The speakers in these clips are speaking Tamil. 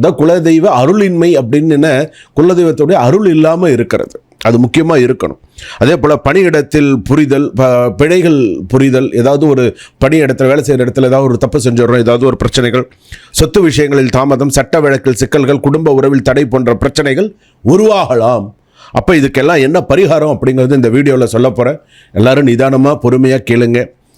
அதான் குலதெய்வ அருளின்மை அப்படின்னு என்ன? குலதெய்வத்துடைய அருள் இல்லாமல் இருக்கிறது. அது முக்கியமாக இருக்கணும். அதே போல் பணியிடத்தில் புரிதல் ப- பிழைகள் புரிதல் ஏதாவது ஒரு பணியிடத்தில் வேலை செய்கிற இடத்துல ஏதாவது ஒரு தப்பு செஞ்சிடறோம் ஏதாவது ஒரு பிரச்சனைகள் சொத்து விஷயங்களில் தாமதம் சட்ட வழக்கில் சிக்கல்கள் குடும்ப உறவில் தடை போன்ற பிரச்சனைகள் உருவாகலாம். அப்போ இதுக்கெல்லாம் என்ன பரிகாரம் அப்படிங்கிறது இந்த வீடியோவில் சொல்ல போகிறேன் எல்லாரும் நிதானமாக பொறுமையாக கேளுங்கள்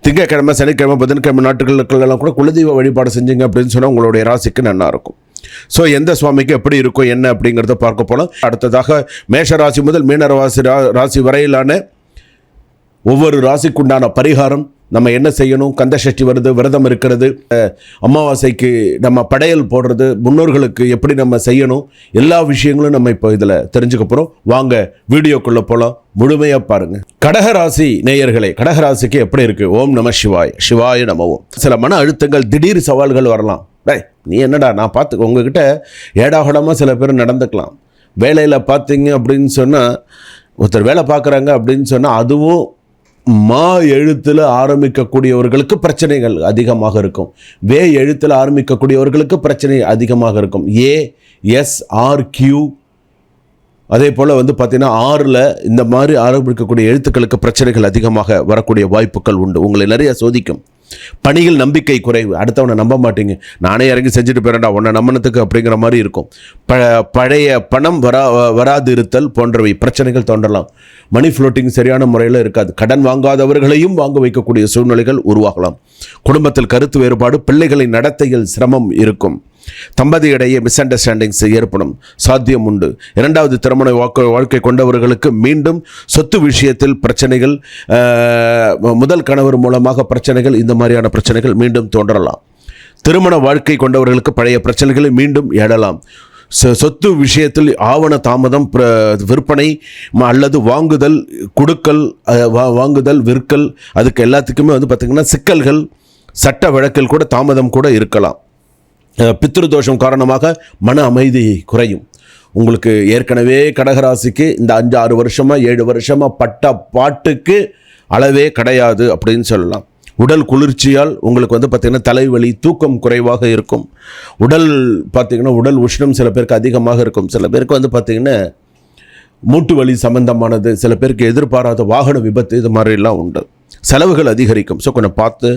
திங்கக்கிழமை சனிக்கிழமை புதன்கிழமை நாட்டுகளுக்கெல்லாம் கூட குலதெய்வ வழிபாடு செஞ்சீங்க அப்படின்னு சொன்னால் உங்களுடைய ராசிக்கு நல்லாயிருக்கும் ஸோ எந்த சுவாமிக்கு எப்படி இருக்கும் என்ன அப்படிங்கிறத பார்க்க போகலாம் அடுத்ததாக மேஷ ராசி முதல் மீனராசி ரா- ராசி வரையிலான ஒவ்வொரு ராசிக்குண்டான பரிகாரம் நம்ம என்ன செய்யணும்? கந்தசஷ்டி வருது விரதம் இருக்கிறது. அமாவாசைக்கு நம்ம படையல் போடுறது முன்னோர்களுக்கு எப்படி நம்ம செய்யணும்? எல்லா விஷயங்களும் நம்ம இப்போ இதில் தெரிஞ்சுக்க போகிறோம் வாங்க வீடியோக்குள்ளே போகலாம் முழுமையாக பாருங்கள் கடகராசி நேயர்களே கடகராசிக்கு எப்படி இருக்குது ஓம் நம சிவாய் சிவாய நம ஓம். சில மன அழுத்தங்கள் திடீர் சவால்கள் வரலாம். டே நீ என்னடா? நான் பார்த்து உங்ககிட்ட ஏடாகுடமாக சில பேர் நடந்துக்கலாம். வேலையில் பார்த்தீங்க அப்படின்னு சொன்னால் ஒருத்தர் வேலை பார்க்குறாங்க அப்படின்னு சொன்னால் அதுவும் மா எழுத்தில் ஆரம்பிக்கக்கூடியவர்களுக்கு பிரச்சனைகள் அதிகமாக இருக்கும். வே எழுத்தில் ஆரம்பிக்கக்கூடியவர்களுக்கு பிரச்சனை அதிகமாக இருக்கும். ஏ எஸ் ஆர் கியூ அதே போல் வந்து பார்த்தீங்கன்னா ஆறில் இந்த மாதிரி ஆரம்பிக்கக்கூடிய எழுத்துக்களுக்கு பிரச்சனைகள் அதிகமாக வரக்கூடிய வாய்ப்புகள் உண்டு. உங்களை நிறைய சோதிக்கும். பணியில் நம்பிக்கை குறைவு. அடுத்தவனை நம்ப மாட்டீங்க. நானே இறங்கி செஞ்சுட்டு போயிடா உன்னை நம்பினத்துக்கு அப்படிங்கிற மாதிரி இருக்கும். ப பழைய பணம் வரா வராது இருத்தல் போன்றவை பிரச்சனைகள் தோன்றலாம். மணி ஃப்ளோட்டிங் சரியான முறையில் இருக்காது. கடன் வாங்காதவர்களையும் வாங்க வைக்கக்கூடிய சூழ்நிலைகள் உருவாகலாம். குடும்பத்தில் கருத்து வேறுபாடு பிள்ளைகளின் நடத்தையில் சிரமம் இருக்கும். தம்பதியிடையே மிஸ் அண்டர்ஸ்டாண்டிங்ஸ் ஏற்படும். சாத்தியம் உண்டு இரண்டாவது திருமண வாழ்க்கை வாழ்க்கை கொண்டவர்களுக்கு மீண்டும் சொத்து விஷயத்தில் பிரச்சனைகள் முதல் கணவர் மூலமாக பிரச்சனைகள் இந்த மாதிரியான பிரச்சனைகள் மீண்டும் தோன்றலாம். திருமண வாழ்க்கை கொண்டவர்களுக்கு பழைய பிரச்சனைகளை மீண்டும் எழலாம். சொத்து விஷயத்தில் ஆவண தாமதம் விற்பனை ம- அல்லது வாங்குதல் கொடுக்கல் வா- வாங்குதல் விற்கல் அதுக்கு எல்லாத்துக்குமே வந்து பார்த்திங்கன்னா சிக்கல்கள் சட்ட வழக்கில் கூட தாமதம் கூட இருக்கலாம். பித்ருதோஷம் காரணமாக மன அமைதி குறையும். உங்களுக்கு ஏற்கனவே கடகராசிக்கு இந்த அஞ்சு ஆறு வருஷமாக ஏழு வருஷமாக பட்ட பாட்டுக்கு அளவே கிடையாது அப்படின்னு சொல்லலாம். உடல் குளிர்ச்சியால் உங்களுக்கு வந்து பார்த்திங்கன்னா தலைவலி தூக்கம் குறைவாக இருக்கும். உடல் பார்த்திங்கன்னா உடல் உஷ்ணம் சில பேருக்கு அதிகமாக இருக்கும். சில பேருக்கு வந்து பார்த்திங்கன்னா மூட்டு வலி சம்பந்தமானது சில பேருக்கு எதிர்பாராத வாகன விபத்து இது மாதிரிலாம் உண்டு. செலவுகள் அதிகரிக்கும். ஸோ கொஞ்சம் பார்த்து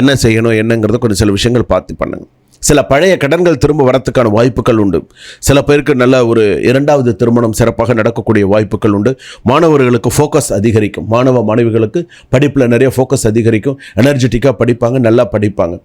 என்ன செய்யணும் என்னங்கிறத கொஞ்சம் சில விஷயங்கள் பார்த்து பண்ணுங்க. சில பழைய கடன்கள் திரும்ப வரத்துக்கான வாய்ப்புகள் உண்டு. சில பேருக்கு நல்ல ஒரு இரண்டாவது திருமணம் சிறப்பாக நடக்கக்கூடிய வாய்ப்புகள் உண்டு. மாணவர்களுக்கு ஃபோக்கஸ் அதிகரிக்கும். மாணவ மாணவிகளுக்கு படிப்பில் நிறைய ஃபோக்கஸ் அதிகரிக்கும். எனர்ஜெட்டிக்காக படிப்பாங்க நல்லா படிப்பாங்க.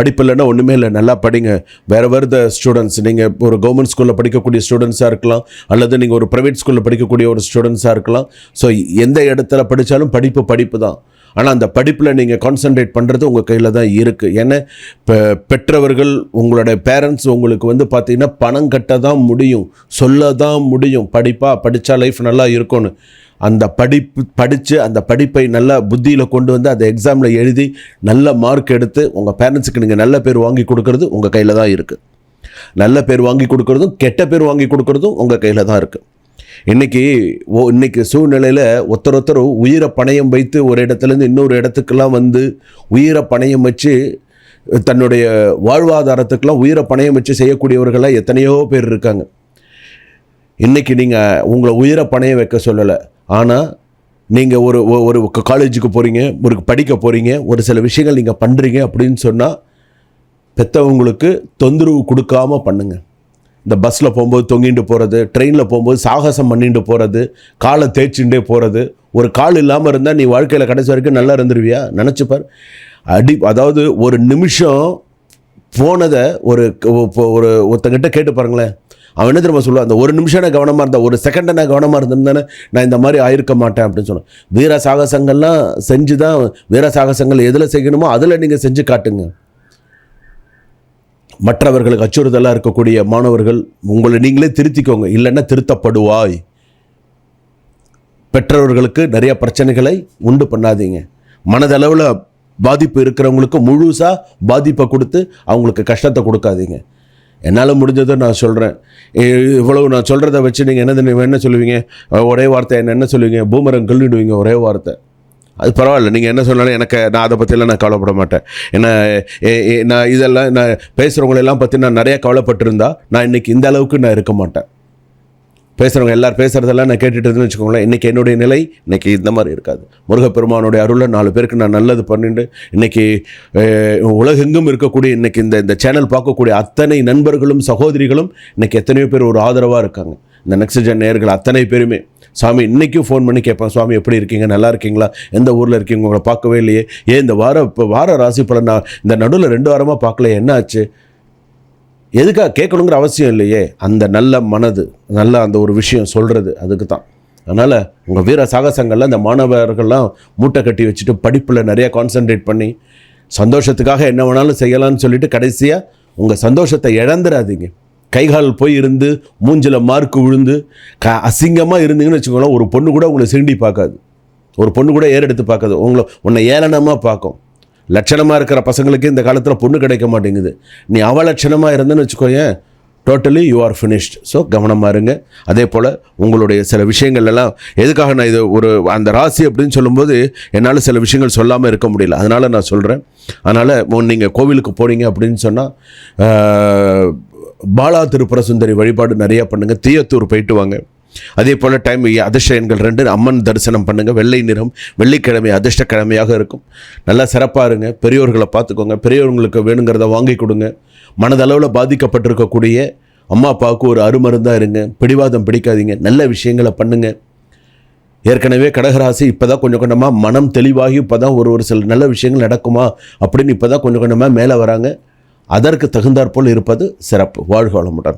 படிப்பு இல்லைன்னா ஒன்றுமே இல்லை. நல்லா படிங்க. வேறு வேறு த ஸ்டூடெண்ட்ஸ் நீங்கள் ஒரு கவர்மெண்ட் ஸ்கூலில் படிக்கக்கூடிய ஸ்டூடெண்ட்ஸாக இருக்கலாம். அல்லது நீங்கள் ஒரு ப்ரைவேட் ஸ்கூலில் படிக்கக்கூடிய ஒரு ஸ்டூடெண்ட்ஸாக இருக்கலாம். ஸோ எந்த இடத்துல படித்தாலும் படிப்பு படிப்பு தான். ஆனால் அந்த படிப்பில் நீங்கள் கான்சென்ட்ரேட் பண்ணுறது உங்கள் கையில் தான் இருக்குது ஏன்னா இப்போ பெற்றவர்கள் உங்களுடைய பேரண்ட்ஸ் உங்களுக்கு வந்து பார்த்தீங்கன்னா பணம் கட்ட தான் முடியும் சொல்ல தான் முடியும். படிப்பாக படித்தா லைஃப் நல்லா இருக்கும்னு. அந்த படிப்பு படித்து அந்த படிப்பை நல்லா புத்தியில் கொண்டு வந்து அந்த எக்ஸாமில் எழுதி நல்ல மார்க் எடுத்து உங்கள் பேரண்ட்ஸுக்கு நீங்கள் நல்ல பேர் வாங்கி கொடுக்கறது உங்கள் கையில் தான் இருக்குது நல்ல பேர் வாங்கி கொடுக்குறதும் கெட்ட பேர் வாங்கி கொடுக்குறதும் உங்கள் கையில் தான் இருக்குது இன்னைக்கு ஓ இன்னைக்கு சூழ்நிலையில் ஒருத்தர் ஒருத்தர் உயிரை பணயம் வைத்து ஒரு இடத்துலேருந்து இன்னொரு இடத்துக்கெல்லாம் வந்து உயிரை பணயம் வச்சு தன்னுடைய வாழ்வாதாரத்துக்கெல்லாம் உயிரை பணயம் வச்சு செய்யக்கூடியவர்களாக எத்தனையோ பேர் இருக்காங்க. இன்றைக்கி நீங்கள் உங்களை உயிரை பணைய வைக்க சொல்லலை. ஆனால் நீங்கள் ஒரு ஒரு காலேஜுக்கு போகிறீங்க ஒரு படிக்க போகிறீங்க ஒரு சில விஷயங்கள் நீங்கள் பண்ணுறீங்க அப்படின்னு சொன்னால் பெற்றவங்களுக்கு தொந்தரவு கொடுக்காம பண்ணுங்கள் இந்த பஸ்ஸில் போகும்போது தொங்கிட்டு போகிறது ட்ரெயினில் போகும்போது சாகசம் பண்ணிட்டு போகிறது காலை தேய்ச்சிண்டே போகிறது ஒரு கால் இல்லாமல் இருந்தால் நீ வாழ்க்கையில் கடைசி வரைக்கும் நல்லா இருந்துருவியா? நினச்சி பார் அடி அதாவது ஒரு நிமிஷம் போனதை ஒரு ஒரு ஒருத்தங்கிட்ட கேட்டு பாருங்களேன். அவன் என்ன திரும்ப சொல்லுவான்? அந்த ஒரு நிமிஷம் நான் கவனமாக இருந்தேன் ஒரு செகண்டை நான் கவனமாக இருந்திருந்தானே நான் இந்த மாதிரி ஆயிருக்க மாட்டேன் அப்படின்னு சொன்னேன் வீர சாகசங்கள்லாம் செஞ்சு தான் வீர சாகசங்கள் எதில் செய்யணுமோ அதில் நீங்கள் செஞ்சு காட்டுங்க. மற்றவர்களுக்கு அச்சுறுத்தலாக இருக்கக்கூடிய மாணவர்கள் உங்களை நீங்களே திருத்திக்கோங்க. இல்லைன்னா திருத்தப்படுவாய். பெற்றவர்களுக்கு நிறைய பிரச்சனைகளை உண்டு பண்ணாதீங்க. மனதளவில் பாதிப்பு இருக்கிறவங்களுக்கு முழுசாக பாதிப்பை கொடுத்து அவங்களுக்கு கஷ்டத்தை கொடுக்காதீங்க. என்னால் முடிஞ்சதை நான் சொல்கிறேன் இவ்வளவு நான் சொல்கிறத வச்சு நீங்கள் என்ன என்ன சொல்லுவீங்க? ஒரே வார்த்தை என்ன என்ன சொல்லுவீங்க? பூமரம் கல்லிடுவீங்க ஒரே வார்த்தை. அது பரவாயில்ல. நீங்கள் என்ன சொன்னாலும் எனக்கு நான் அதை பற்றிலாம் நான் கவலைப்பட மாட்டேன். என்ன நான் இதெல்லாம் நான் பேசுகிறவங்களெல்லாம் பற்றி நான் நிறையா கவலைப்பட்டிருந்தா நான் இன்னைக்கு இந்த அளவுக்கு நான் இருக்க மாட்டேன். பேசுகிறவங்க எல்லாரும் பேசுகிறதெல்லாம் நான் கேட்டுட்டு இருந்தேன்னு வச்சுக்கோங்களேன் இன்றைக்கி என்னுடைய நிலை இன்னைக்கு இந்த மாதிரி இருக்காது. முருகப்பெருமானுடைய அருளில் நாலு பேருக்கு நான் நல்லது பண்ணிட்டு இன்னைக்கு உலகெங்கும் இருக்கக்கூடிய இன்றைக்கி இந்த இந்த சேனல் பார்க்கக்கூடிய அத்தனை நண்பர்களும் சகோதரிகளும் இன்றைக்கி எத்தனையோ பேர் ஒரு ஆதரவாக இருக்காங்க. இந்த நெக்ஸ்ட் ஜென் நேர்கள் அத்தனை பேருமே. சாமி இன்றைக்கும் ஃபோன் பண்ணி கேட்பேன். சுவாமி எப்படி இருக்கீங்க? நல்லா இருக்கீங்களா? எந்த ஊரில் இருக்கீங்க? உங்களை பார்க்கவே இல்லையே. ஏன் இந்த வார இப்போ வார ராசி பலன் நான் இந்த நடுவில் ரெண்டு வாரமாக பார்க்கல. என்ன ஆச்சு எதுக்காக கேட்கணுங்கிற அவசியம் இல்லையே. அந்த நல்ல மனது நல்ல அந்த ஒரு விஷயம் சொல்கிறது அதுக்கு தான் அதனால் உங்கள் வீர சாகசங்கள்ல இந்த மாணவர்கள்லாம் மூட்டை கட்டி வச்சுட்டு படிப்பில் நிறையா கான்சென்ட்ரேட் பண்ணி சந்தோஷத்துக்காக என்ன வேணாலும் செய்யலாம்னு சொல்லிட்டு கடைசியாக உங்கள் சந்தோஷத்தை இழந்துடாதீங்க. கைகால் போய் இருந்து மூஞ்சில் மார்க்கு விழுந்து க அசிங்கமாக இருந்தீங்கன்னு வச்சுக்கோங்களேன் ஒரு பொண்ணு கூட உங்களை சிண்டி பார்க்காது. ஒரு பொண்ணு கூட ஏறெடுத்து பார்க்காது. உங்களை உன்னை ஏளனமாக பார்க்கும். லட்சணமாக இருக்கிற பசங்களுக்கு இந்த காலத்தில் பொண்ணு கிடைக்க மாட்டேங்குது. நீ அவலட்சணமாக இருந்தேன்னு வச்சுக்கோங்க totally you are finished so கவனமாக இருங்க. அதே போல் உங்களுடைய சில விஷயங்கள் எல்லாம் எதுக்காக நான் இது ஒரு அந்த ராசி அப்படின்னு சொல்லும்போது என்னால் சில விஷயங்கள் சொல்லாமல் இருக்க முடியல. அதனால் நான் சொல்கிறேன் அதனால் நீங்கள் கோவிலுக்கு போனீங்க அப்படின்னு சொன்னால் பாலா திருப்புர சுந்தரி வழிபாடு நிறையா பண்ணுங்கள் தீயத்தூர் போயிட்டு வாங்க. அதே போல் டைம் அதிர்ஷ்டங்கள் ரெண்டு அம்மன் தரிசனம் பண்ணுங்கள் வெள்ளை நிறம் வெள்ளிக்கிழமை அதிர்ஷ்டக்கிழமையாக இருக்கும். நல்லா சிறப்பாக இருங்க பெரியோர்களை பார்த்துக்கோங்க பெரியவங்களுக்கு வேணுங்கிறத வாங்கி கொடுங்க. மனதளவில் பாதிக்கப்பட்டிருக்கக்கூடிய அம்மா அப்பாவுக்கு ஒரு அருமருந்தாக இருங்க பிடிவாதம் பிடிக்காதீங்க நல்ல விஷயங்களை பண்ணுங்கள் ஏற்கனவே கடகராசி இப்போ தான் கொஞ்சம் கொஞ்சமாக மனம் தெளிவாகி இப்போ தான் ஒரு ஒரு சில நல்ல விஷயங்கள் நடக்குமா அப்படின்னு இப்போ தான் கொஞ்சம் கொஞ்சமாக மேலே வராங்க. அதற்கு தகுந்தாற்போல் இருப்பது சிறப்பு. வாழ்க வளமுடன்.